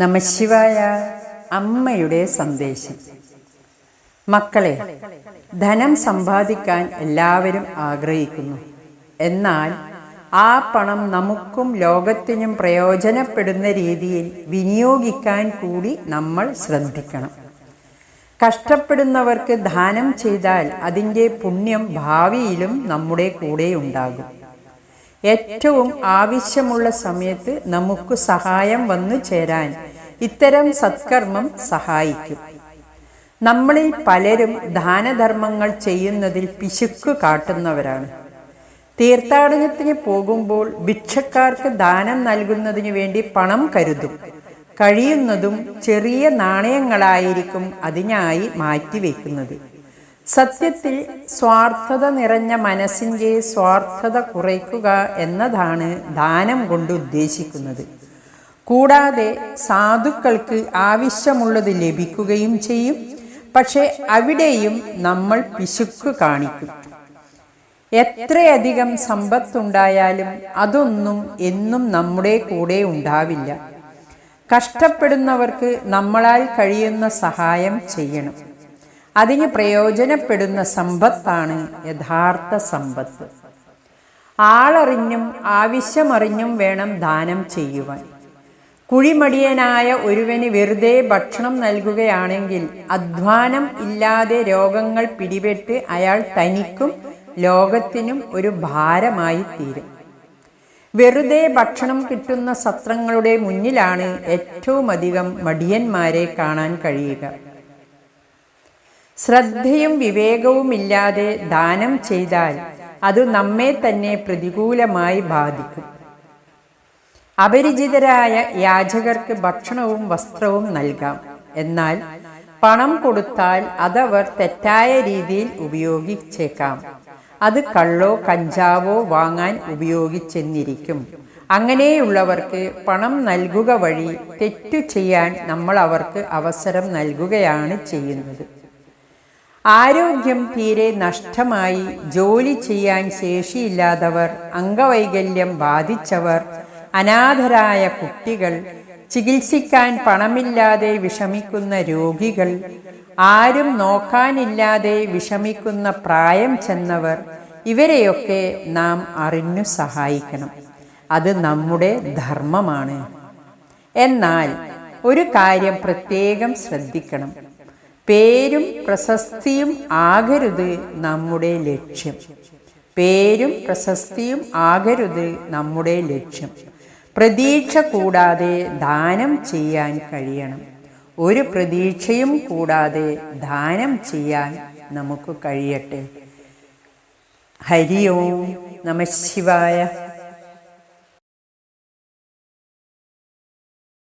നമശിവായ അമ്മയുടെ സന്ദേശം. മക്കളെ ധനം സമ്പാദിക്കാൻ എല്ലാവരും ആഗ്രഹിക്കുന്നു. എന്നാൽ ആ പണം നമുക്കും ലോകത്തിനും പ്രയോജനപ്പെടുന്ന രീതിയിൽ വിനിയോഗിക്കാൻ കൂടി നമ്മൾ ശ്രദ്ധിക്കണം. കഷ്ടപ്പെടുന്നവർക്ക് ദാനം ചെയ്താൽ അതിന്റെ പുണ്യം ഭാവിയിലും നമ്മുടെ കൂടെ ഉണ്ടാകും. ഏറ്റവും ആവശ്യമുള്ള സമയത്ത് നമുക്ക് സഹായം വന്നു ചേരാൻ ഇത്തരം സത്കർമ്മം സഹായിക്കും. നമ്മളിൽ പലരും ദാനധർമ്മങ്ങൾ ചെയ്യുന്നതിൽ പിശുക്ക് കാട്ടുന്നവരാണ്. തീർത്ഥാടനത്തിന് പോകുമ്പോൾ ഭിക്ഷക്കാർക്ക് ദാനം നൽകുന്നതിന് വേണ്ടി പണം കരുതും. കഴിയുന്നതും ചെറിയ നാണയങ്ങളായിരിക്കും അതിനായി മാറ്റിവെക്കുന്നത്. സത്യത്തിൽ സ്വാർത്ഥത നിറഞ്ഞ മനസ്സിന്റെ സ്വാർത്ഥത കുറയ്ക്കുക എന്നതാണ് ദാനം കൊണ്ട് ഉദ്ദേശിക്കുന്നത്. കൂടാതെ സാധുക്കൾക്ക് ആവശ്യമുള്ളത് ലഭിക്കുകയും ചെയ്യും. പക്ഷെ അവിടെയും നമ്മൾ പിശുക്ക് കാണിക്കും. എത്രയധികം സമ്പത്തുണ്ടായാലും അതൊന്നും എന്നും നമ്മുടെ കൂടെ ഉണ്ടാവില്ല. കഷ്ടപ്പെടുന്നവർക്ക് നമ്മളാൽ കഴിയുന്ന സഹായം ചെയ്യണം. അതിന് പ്രയോജനപ്പെടുന്ന സമ്പത്താണ് യഥാർത്ഥ സമ്പത്ത്. ആളറിഞ്ഞും ആവശ്യമറിഞ്ഞും വേണം ദാനം ചെയ്യുവാൻ. കുഴിമടിയനായ ഒരുവന് വെറുതെ ഭക്ഷണം നൽകുകയാണെങ്കിൽ അധ്വാനം ഇല്ലാതെ രോഗങ്ങൾ പിടിപെട്ട് അയാൾ തനിക്കും ലോകത്തിനും ഒരു ഭാരമായി തീരും. വെറുതെ ഭക്ഷണം കിട്ടുന്ന സത്രങ്ങളുടെ മുന്നിലാണ് ഏറ്റവും അധികം മടിയന്മാരെ കാണാൻ കഴിയുക. ശ്രദ്ധയും വിവേകവുമില്ലാതെ ദാനം ചെയ്താൽ അത് നമ്മെ തന്നെ പ്രതികൂലമായി ബാധിക്കും. അപരിചിതരായ യാചകർക്ക് ഭക്ഷണവും വസ്ത്രവും നൽകാം. എന്നാൽ പണം കൊടുത്താൽ അതവർ തെറ്റായ രീതിയിൽ ഉപയോഗിച്ചേക്കാം. അത് കള്ളോ കഞ്ചാവോ വാങ്ങാൻ ഉപയോഗിച്ചെന്നിരിക്കും. അങ്ങനെയുള്ളവർക്ക് പണം നൽകുക വഴി തെറ്റു ചെയ്യാൻ നമ്മൾ അവർക്ക് അവസരം നൽകുകയാണ് ചെയ്യുന്നത്. ആരോഗ്യം തീരെ നഷ്ടമായി ജോലി ചെയ്യാൻ ശേഷിയില്ലാത്തവർ അംഗവൈകല്യം ബാധിച്ചവർ അനാഥരായ കുട്ടികൾ ചികിത്സിക്കാൻ പണമില്ലാതെ വിഷമിക്കുന്ന രോഗികൾ ആരും നോക്കാനില്ലാതെ വിഷമിക്കുന്ന പ്രായം ചെന്നവർ ഇവരെയൊക്കെ നാം അറിഞ്ഞു സഹായിക്കണം. അത് നമ്മുടെ ധർമ്മമാണ്. എന്നാൽ ഒരു കാര്യം പ്രത്യേകം ശ്രദ്ധിക്കണം. പേരും പ്രശസ്തിയും ആകരുത് നമ്മുടെ ലക്ഷ്യം. പേരും പ്രശസ്തിയും ആകരുത് നമ്മുടെ ലക്ഷ്യം. പ്രതീക്ഷ കൂടാതെ ദാനം ചെയ്യാൻ കഴിയണം. ഒരു പ്രതീക്ഷയും കൂടാതെ ദാനം ചെയ്യാൻ നമുക്ക് കഴിയട്ടെ. ഹരിയോ നമ ശിവായ.